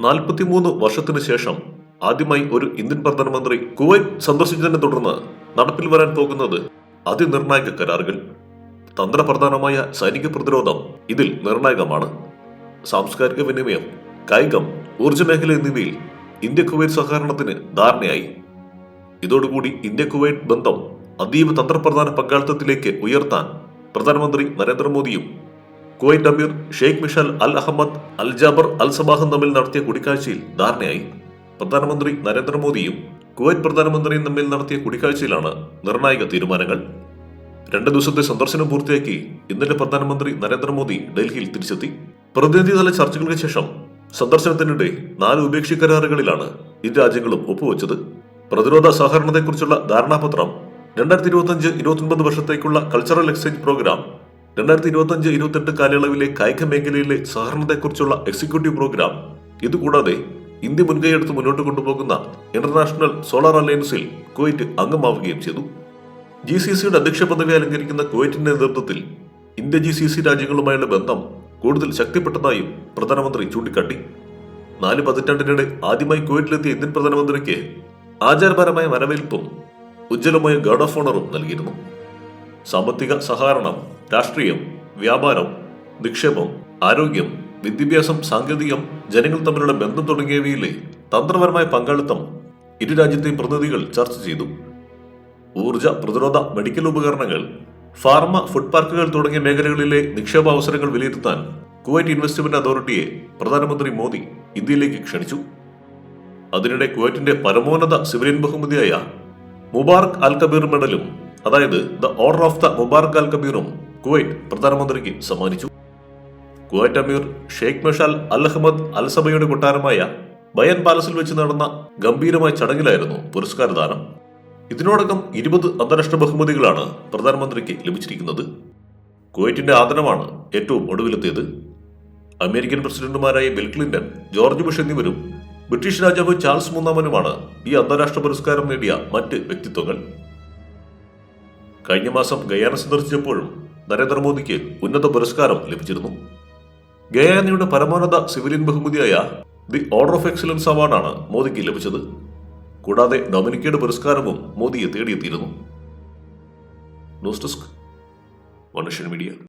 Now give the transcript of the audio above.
നാൽപ്പത്തിമൂന്ന് വർഷത്തിനു ശേഷം ആദ്യമായി ഒരു ഇന്ത്യൻ പ്രധാനമന്ത്രി കുവൈറ്റ് സന്ദർശിച്ചതിനെ തുടർന്ന് നടപ്പിൽ വരാൻ പോകുന്നത് അതിനിർണായക കരാറുകൾ. തന്ത്രപ്രധാനമായ സൈനിക പ്രതിരോധം ഇതിൽ നിർണായകമാണ്. സാംസ്കാരിക വിനിമയം കായികം ഊർജ മേഖല എന്നിവയിൽ ഇന്ത്യ കുവൈറ്റ് സഹകരണത്തിന് ധാരണയായി. ഇതോടുകൂടി ഇന്ത്യ കുവൈറ്റ് ബന്ധം അതീവ തന്ത്രപ്രധാന പങ്കാളിത്തത്തിലേക്ക് ഉയർത്താൻ പ്രധാനമന്ത്രി നരേന്ദ്രമോദിയും കുവൈറ്റ് അമീർ Sheikh Mishal Al Ahmad Al Jaber Al സബാഹും തമ്മിൽ നടത്തിയ കൂടിക്കാഴ്ചയിൽ ധാരണയായി. പ്രധാനമന്ത്രി നരേന്ദ്രമോദിയും കുവൈറ്റ് പ്രധാനമന്ത്രിയും തമ്മിൽ നടത്തിയ കൂടിക്കാഴ്ചയിലാണ് നിർണായക തീരുമാനങ്ങൾ. രണ്ടു ദിവസത്തെ സന്ദർശനം പൂർത്തിയാക്കി ഇന്നലെ പ്രധാനമന്ത്രി നരേന്ദ്രമോദി ഡൽഹിയിൽ തിരിച്ചെത്തി. പ്രതിനിധിതല ചർച്ചകൾക്ക് ശേഷം സന്ദർശനത്തിനിടെ നാല് ഉപേക്ഷി കരാറുകളിലാണ് ഇരു രാജ്യങ്ങളും ഒപ്പുവെച്ചത്. പ്രതിരോധ സഹകരണത്തെക്കുറിച്ചുള്ള ധാരണാപത്രം രണ്ടായിരത്തി ഇരുപത്തിയഞ്ച് ഇരുപത്തൊൻപത് വർഷത്തേക്കുള്ള കൾച്ചറൽ എക്സ്ചേഞ്ച് പ്രോഗ്രാം രണ്ടായിരത്തി ഇരുപത്തിയഞ്ച് ഇരുപത്തെട്ട് കാലയളവിലെ കായിക മേഖലയിലെ സഹകരണത്തെക്കുറിച്ചുള്ള എക്സിക്യൂട്ടീവ് പ്രോഗ്രാം. ഇതുകൂടാതെ ഇന്ത്യ മുൻകൈയെടുത്ത് മുന്നോട്ട് കൊണ്ടുപോകുന്ന ഇന്റർനാഷണൽ സോളാർ അലയൻസിൽ കുവൈറ്റ് അംഗമാവുകയും ചെയ്തു. ജി സി സിയുടെ അധ്യക്ഷ പദവി അലങ്കരിക്കുന്ന കുവൈറ്റിന്റെ നേതൃത്വത്തിൽ ഇന്ത്യ ജി സി സി രാജ്യങ്ങളുമായുള്ള ബന്ധം കൂടുതൽ ശക്തിപ്പെട്ടതായും പ്രധാനമന്ത്രി ചൂണ്ടിക്കാട്ടി. നാല് പതിറ്റാണ്ടിനിടെ ആദ്യമായി കുവൈറ്റിലെത്തിയ ഇന്ത്യൻ പ്രധാനമന്ത്രിക്ക് ആചാരപരമായ വരവേൽപ്പും ഉജ്ജ്വലമായ ഗാർഡ് ഓഫ് ഓണറും നൽകിയിരുന്നു. സാമ്പത്തിക സഹകരണം രാഷ്ട്രീയം വ്യാപാരം നിക്ഷേപം ആരോഗ്യം വിദ്യാഭ്യാസം സാങ്കേതികം ജനങ്ങൾ തമ്മിലുള്ള ബന്ധം തുടങ്ങിയവയിലെ തന്ത്രപരമായ പങ്കാളിത്തം ഇരു രാജ്യത്തെയും പ്രതിനിധികൾ ചർച്ച ചെയ്തു. ഊർജ പ്രതിരോധ മെഡിക്കൽ ഉപകരണങ്ങൾ ഫാർമ ഫുഡ് പാർക്കുകൾ തുടങ്ങിയ മേഖലകളിലെ നിക്ഷേപ അവസരങ്ങൾ വിലയിരുത്താൻ കുവൈറ്റ് ഇൻവെസ്റ്റ്മെന്റ് അതോറിറ്റിയെ പ്രധാനമന്ത്രി മോദി ഇന്ത്യയിലേക്ക് ക്ഷണിച്ചു. അതിനിടെ കുവൈറ്റിന്റെ പരമോന്നത സിവിലിയൻ ബഹുമതിയായ മുബാർക്ക് അൽ കബീർ മെഡലും അതായത് the order of the Mubarak Al കബീറും Kuwait പ്രധാനമന്ത്രിക്ക് സമ്മാനിച്ചു. കുവൈറ്റ് അമീർ Sheikh Meshal Al Ahmad Al സബയുടെ കൊട്ടാരമായ ബയൻ പാലസിൽ വെച്ച് നടന്ന ഗംഭീരമായ ചടങ്ങിലായിരുന്നു പുരസ്കാരദാനം. ഇതിനോടകം ഇരുപത് അന്താരാഷ്ട്ര ബഹുമതികളാണ് പ്രധാനമന്ത്രിക്ക് ലഭിച്ചിരിക്കുന്നത്. കുവൈറ്റിന്റെ ആദരമാണ് ഏറ്റവും ഒടുവിലെത്തിയത്. അമേരിക്കൻ പ്രസിഡന്റുമാരായ ബിൽ ക്ലിന്റൺ ജോർജ് ബുഷ് എന്നിവരും ബ്രിട്ടീഷ് രാജാവ് ചാൾസ് മൂന്നാമനുമാണ് ഈ അന്താരാഷ്ട്ര പുരസ്കാരം നേടിയ മറ്റ് വ്യക്തിത്വങ്ങൾ. കഴിഞ്ഞ മാസം ഗയാന സന്ദർശിച്ചപ്പോഴും നരേന്ദ്രമോദിക്ക് ഉന്നത പുരസ്കാരം ലഭിച്ചിരുന്നു. ഗയാനയുടെ പരമോന്നത സിവിലിയൻ ബഹുമതിയായ ദി ഓർഡർ ഓഫ് എക്സലൻസ് അവാർഡാണ് മോദിക്ക് ലഭിച്ചത്. കൂടാതെ ഡൊമിനിക്കയുടെ പുരസ്കാരവും മോദിയെ തേടിയെത്തിയിരുന്നു. ന്യൂസ് ഡെസ്ക് മനുഷ്യൻ മീഡിയ.